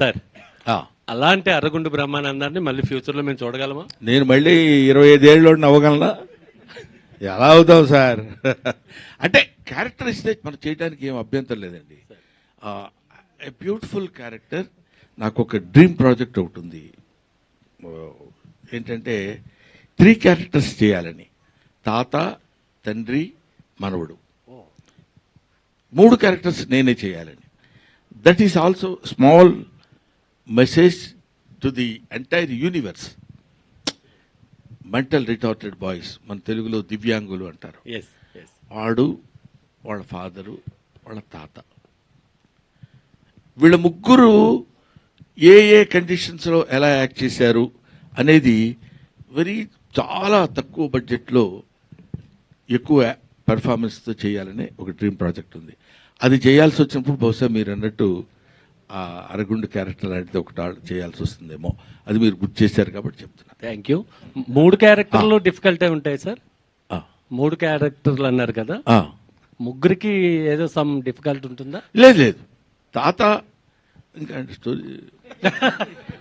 Sir అలాంటి అరగుండు బ్రహ్మానందాన్ని మళ్ళీ ఫ్యూచర్లో మేము చూడగలమా? నేను మళ్ళీ ఇరవై ఐదేళ్ళు అవ్వగలనా ఎలా అవుతాం సార్? అంటే క్యారెక్టర్ ఇస్తే మనం చేయడానికి ఏం అభ్యంతరం లేదండి. బ్యూటిఫుల్ క్యారెక్టర్ నాకు ఒక డ్రీమ్ ప్రాజెక్ట్ ఒకటి ఉంది. ఏంటంటే త్రీ క్యారెక్టర్స్ చేయాలని. తాత తండ్రి మనవడు. మూడు క్యారెక్టర్స్ నేనే చేయాలని. That is also small message to the entire universe. Mental retarded boys మన తెలుగులో దివ్యాంగులు అంటారు. వాడు వాళ్ళ ఫాదరు వాళ్ళ తాత. వీళ్ళ ముగ్గురు ఏ ఏ కండిషన్స్లో ఎలా యాక్ట్ చేశారు అనేది వెరీ చాలా తక్కువ బడ్జెట్లో ఎక్కువ పెర్ఫార్మెన్స్తో చేయాలనే ఒక డ్రీమ్ ప్రాజెక్ట్ ఉంది. అది చేయాల్సి వచ్చినప్పుడు బహుశా మీరు అన్నట్టు ఆ అరగుండు క్యారెక్టర్ లాంటిది ఒకటి చేయాల్సి వస్తుందేమో. అది మీరు గుర్తు చేశారు కాబట్టి చెప్తున్నా. థ్యాంక్ యూ మూడు క్యారెక్టర్లు డిఫికల్టే ఉంటాయి సార్. మూడు క్యారెక్టర్లు అన్నారు కదా. ముగ్గురికి ఏదో సమ్ డిఫికల్ట్ ఉంటుందా? లేదు లేదు. తాత ఇంకా స్టోరీ